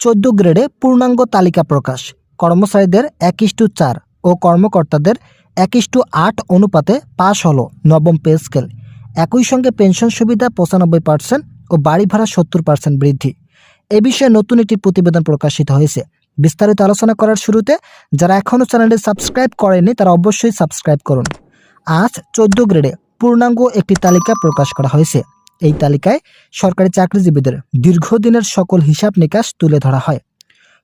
চোদ্দ গ্রেডে পূর্ণাঙ্গ তালিকা প্রকাশ। কর্মচারীদের এক ইস্টু চার ও কর্মকর্তাদের এক ইস্টু আট অনুপাতে পাশ হলো নবম পে স্কেল। একই সঙ্গে পেনশন সুবিধা পঁচানব্বই পার্সেন্ট ও বাড়ি ভাড়া সত্তর পার্সেন্ট বৃদ্ধি। এ বিষয়ে নতুন একটি প্রতিবেদন প্রকাশিত হয়েছে। বিস্তারিত আলোচনা করার শুরুতে যারা এখনও চ্যানেলটি সাবস্ক্রাইব করেনি তারা অবশ্যই সাবস্ক্রাইব করুন। আজ চোদ্দ গ্রেডে পূর্ণাঙ্গ একটি তালিকা প্রকাশ করা হয়েছে। এই তালিকায় সরকারি চাকরিজীবীদের দীর্ঘদিনের সকল হিসাব নিকাশ তুলে ধরা হয়।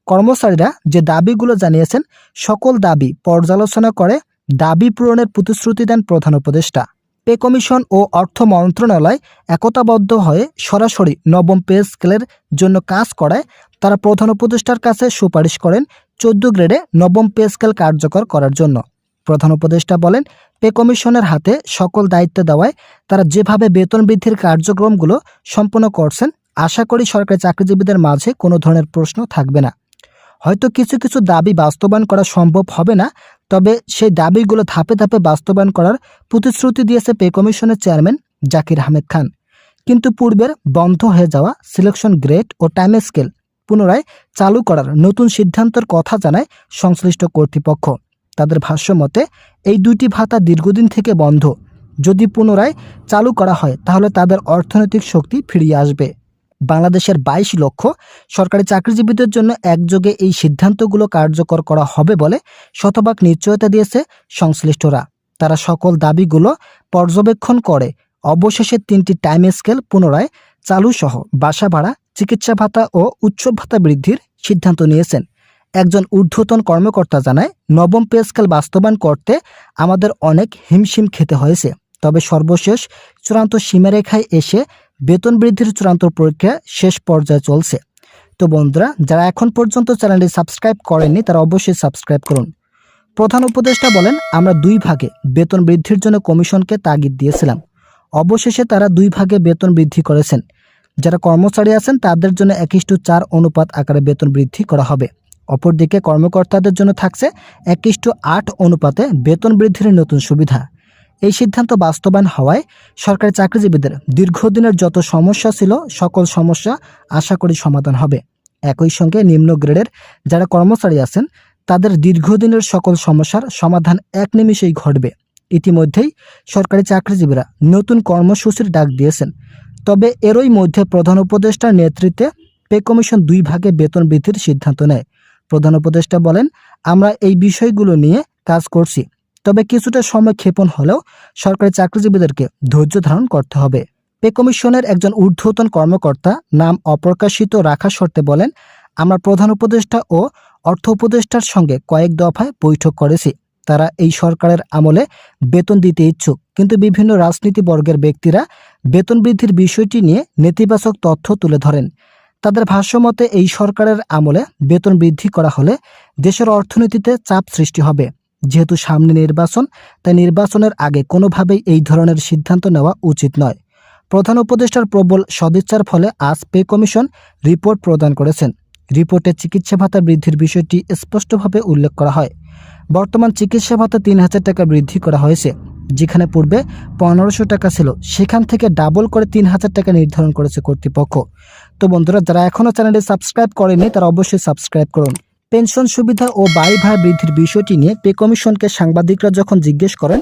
কর্মচারীরা যে দাবিগুলো জানিয়েছেন, সকল দাবি পর্যালোচনা করে দাবি পূরণের প্রতিশ্রুতি দেন প্রধান উপদেষ্টা। পে কমিশন ও অর্থ মন্ত্রণালয় একতাবদ্ধ হয়ে সরাসরি নবম পে স্কেলের জন্য কাজ করায়, তারা প্রধান উপদেষ্টার কাছে সুপারিশ করেন চোদ্দ গ্রেডে নবম পে স্কেল কার্যকর করার জন্য। প্রধান উপদেষ্টা বলেন, পে কমিশনের হাতে সকল দায়িত্ব দেওয়ায় তারা যেভাবে বেতন বৃদ্ধির কার্যক্রমগুলো সম্পন্ন করছেন, আশা করি সরকারি চাকরিজীবীদের মাঝে কোনো ধরনের প্রশ্ন থাকবে না। হয়তো কিছু কিছু দাবি বাস্তবায়ন করা সম্ভব হবে না, তবে সেই দাবিগুলো ধাপে ধাপে বাস্তবায়ন করার প্রতিশ্রুতি দিয়েছে পে কমিশনের চেয়ারম্যান জাকির আহমেদ খান। কিন্তু পূর্বের বন্ধ হয়ে যাওয়া সিলেকশন গ্রেড ও টাইম স্কেল পুনরায় চালু করার নতুন সিদ্ধান্তের কথা জানায় সংশ্লিষ্ট কর্তৃপক্ষ। তাদের ভাষ্য মতে, এই দুইটি ভাতা দীর্ঘদিন থেকে বন্ধ। যদি পুনরায় চালু করা হয়, তাহলে তাদের অর্থনৈতিক শক্তি ফিরিয়ে আসবে। বাংলাদেশের বাইশ লক্ষ সরকারি চাকরিজীবীদের জন্য একযোগে এই সিদ্ধান্তগুলো কার্যকর করা হবে বলে শতভাগ নিশ্চয়তা দিয়েছে সংশ্লিষ্টরা। তারা সকল দাবিগুলো পর্যবেক্ষণ করে। অবশেষে তিনটি টাইম স্কেল পুনরায় চালু সহ বাসা ভাড়া চিকিৎসা ভাতা ও উৎসব ভাতা বৃদ্ধির সিদ্ধান্ত নিয়েছেন। একজন ঊর্ধ্বতন কর্মকর্তা জানায়, নবম পে স্কেল বাস্তবায়ন করতে আমাদের অনেক হিমশিম খেতে হয়েছে। তবে সর্বশেষ চূড়ান্ত সীমারেখায় এসে বেতন বৃদ্ধির চূড়ান্ত প্রক্রিয়া শেষ পর্যায়ে চলছে। তো বন্ধুরা, যারা এখন পর্যন্ত চ্যানেলটি সাবস্ক্রাইব করেননি, তারা অবশ্যই সাবস্ক্রাইব করুন। প্রধান উপদেষ্টা বলেন, আমরা দুই ভাগে বেতন বৃদ্ধির জন্য কমিশনকে তাগিদ দিয়েছিলাম। অবশেষে তারা দুই ভাগে বেতন বৃদ্ধি করেছেন। যারা কর্মচারী আছেন, তাদের জন্য একিশ চার অনুপাত আকারে বেতন বৃদ্ধি করা হবে। অপরদিকে কর্মকর্তাদের জন্য থাকছে একিশ টু আট অনুপাতে বেতন বৃদ্ধির নতুন সুবিধা। এই সিদ্ধান্ত বাস্তবায়ন হওয়ায় সরকারি চাকরিজীবীদের দীর্ঘদিনের যত সমস্যা ছিল, সকল সমস্যা আশা করি সমাধান হবে। একই সঙ্গে নিম্ন গ্রেডের যারা কর্মচারী আছেন, তাদের দীর্ঘদিনের সকল সমস্যার সমাধান এক নিমিষেই ঘটবে। ইতিমধ্যেই সরকারি চাকরিজীবীরা নতুন কর্মসূচির ডাক দিয়েছেন। তবে এরই মধ্যে প্রধান উপদেষ্টার নেতৃত্বে পে কমিশন দুই ভাগে বেতন বৃদ্ধির সিদ্ধান্ত নেয়। প্রধান উপদেষ্টা বলেন, আমরা এই বিষয়গুলো নিয়ে কাজ করছি। তবে কিছুটা সময় ক্ষেপণ হলেও সরকারি চাকরিজীবীদেরকে ধৈর্য ধারণ করতে হবে। পে কমিশনের একজন ঊর্ধ্বতন কর্মকর্তা নাম অপ্রকাশিত রাখা শর্তে বলেন, আমরা প্রধান উপদেষ্টা ও অর্থ উপদেষ্টার সঙ্গে কয়েক দফায় বৈঠক করেছি। তারা এই সরকারের আমলে বেতন দিতে ইচ্ছুক। কিন্তু বিভিন্ন রাজনীতি বর্গের ব্যক্তিরা বেতন বৃদ্ধির বিষয়টি নিয়ে নেতিবাচক তথ্য তুলে ধরেন। তাদের ভাষ্যমতে এই সরকারের আমলে বেতন বৃদ্ধি করা হলে দেশের অর্থনীতিতে চাপ সৃষ্টি হবে। যেহেতু সামনে নির্বাচন, তাই নির্বাচনের আগে কোনোভাবেই এই ধরনের সিদ্ধান্ত নেওয়া উচিত নয়। প্রধান উপদেষ্টার প্রবল সদিচ্ছার ফলে আজ পে কমিশন রিপোর্ট প্রদান করেছেন। রিপোর্টে চিকিৎসা ভাতা বৃদ্ধির বিষয়টি স্পষ্টভাবে উল্লেখ করা হয়। বর্তমান চিকিৎসা ভাতা তিন হাজার টাকা বৃদ্ধি করা হয়েছে। যেখানে পূর্বে পনেরোশো টাকা ছিল, সেখান থেকে ডাবল করে তিন হাজার টাকা নির্ধারণ করেছে কর্তৃপক্ষ। তো বন্ধুরা, যারা এখনও চ্যানেলটি সাবস্ক্রাইব করেনি তারা অবশ্যই সাবস্ক্রাইব করুন। পেনশন সুবিধা ও বাড়ি ভাড়া বৃদ্ধির বিষয়টি নিয়ে পে কমিশনকে সাংবাদিকরা যখন জিজ্ঞেস করেন,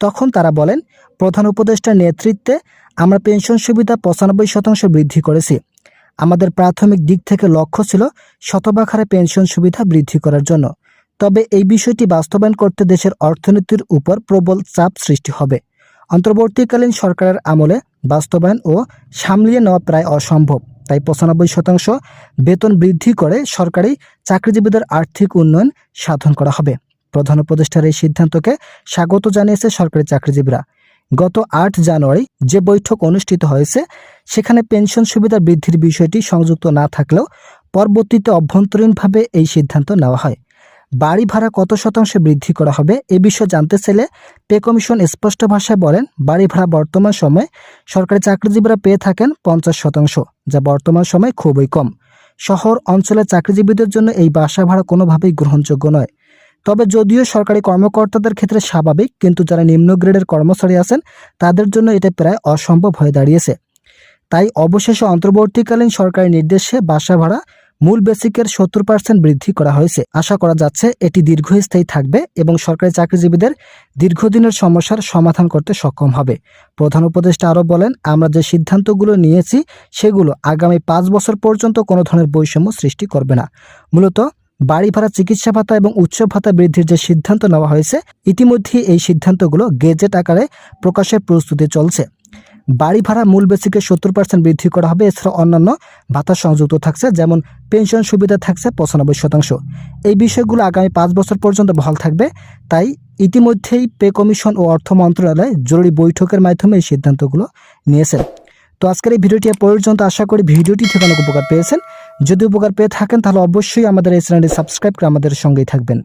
তখন তারা বলেন, প্রধান উপদেষ্টার নেতৃত্বে আমরা পেনশন সুবিধা পঁচানব্বই শতাংশ বৃদ্ধি করেছি। আমাদের প্রাথমিক দিক থেকে লক্ষ্য ছিল শতভাগ পেনশন সুবিধা বৃদ্ধি করার জন্য। তবে এই বিষয়টি বাস্তবায়ন করতে দেশের অর্থনীতির উপর প্রবল চাপ সৃষ্টি হবে। অন্তর্বর্তীকালীন সরকারের আমলে বাস্তবায়ন ও সামলিয়ে নেওয়া প্রায় অসম্ভব। তাই পঁচানব্বই শতাংশ বেতন বৃদ্ধি করে সরকারি চাকরিজীবীদের আর্থিক উন্নয়ন সাধন করা হবে। প্রধান উপদেষ্টার এই সিদ্ধান্তকে স্বাগত জানিয়েছে সরকারি চাকরিজীবীরা। গত আট জানুয়ারি যে বৈঠক অনুষ্ঠিত হয়েছে, সেখানে পেনশন সুবিধা বৃদ্ধির বিষয়টি সংযুক্ত না থাকলেও পরবর্তীতে অভ্যন্তরীণভাবে এই সিদ্ধান্ত নেওয়া হয়। বাড়ি ভাড়া কত শতাংশ বৃদ্ধি করা হবে এ বিষয়ে জানতে চাইলে পে কমিশন স্পষ্ট ভাষায় বলেন, বাড়ি ভাড়া বর্তমান সময়ে সরকারি চাকরিজীবীরা পেয়ে থাকেন পঞ্চাশ শতাংশ, যা বর্তমান সময়ে খুবই কম। শহর অঞ্চলের চাকরিজীবীদের জন্য এই বাসা ভাড়া কোনোভাবেই গ্রহণযোগ্য নয়। তবে যদিও সরকারি কর্মকর্তাদের ক্ষেত্রে স্বাভাবিক, কিন্তু যারা নিম্ন গ্রেডের কর্মচারী আছেন, তাদের জন্য এটা প্রায় অসম্ভব হয়ে দাঁড়িয়েছে। তাই অবশেষে অন্তর্বর্তীকালীন সরকারি নির্দেশে বাসা ভাড়া মূল বেসিকের সত্তর পার্সেন্ট বৃদ্ধি করা হয়েছে। আশা করা যাচ্ছে এটি দীর্ঘস্থায়ী থাকবে এবং সরকারি চাকরিজীবীদের দীর্ঘদিনের সমস্যার সমাধান করতে সক্ষম হবে। প্রধান উপদেষ্টা আরও বলেন, আমরা যে সিদ্ধান্তগুলো নিয়েছি, সেগুলো আগামী পাঁচ বছর পর্যন্ত কোনো ধরনের বৈষম্য সৃষ্টি করবে না। মূলত বাড়ি ভাড়া, চিকিৎসা ভাতা এবং উচ্চ ভাতা বৃদ্ধির যে সিদ্ধান্ত নেওয়া হয়েছে, ইতিমধ্যেই এই সিদ্ধান্তগুলো গেজেট আকারে প্রকাশের প্রস্তুতি চলছে। বাড়ি ভাড়া মূল বেসিকে সত্তর পার্সেন্ট বৃদ্ধি করা হবে, এছাড়া অন্যান্য ভাতা সংযুক্ত থাকছে, যেমন পেনশন সুবিধা থাকছে পঁচানব্বই শতাংশ। এই বিষয়গুলো আগামী পাঁচ বছর পর্যন্ত বহাল থাকবে। তাই ইতিমধ্যেই পে কমিশন ও অর্থ মন্ত্রণালয় জরুরি বৈঠকের মাধ্যমে এই সিদ্ধান্তগুলো নিয়েছেন। তো আজকের এই ভিডিওটি পর্যন্ত। আশা করি ভিডিওটি থেকে অনেক উপকার পেয়েছেন। যদি উপকার পেয়ে থাকেন, তাহলে অবশ্যই আমাদের এই চ্যানেলটি সাবস্ক্রাইব করে আমাদের সঙ্গেই থাকবেন।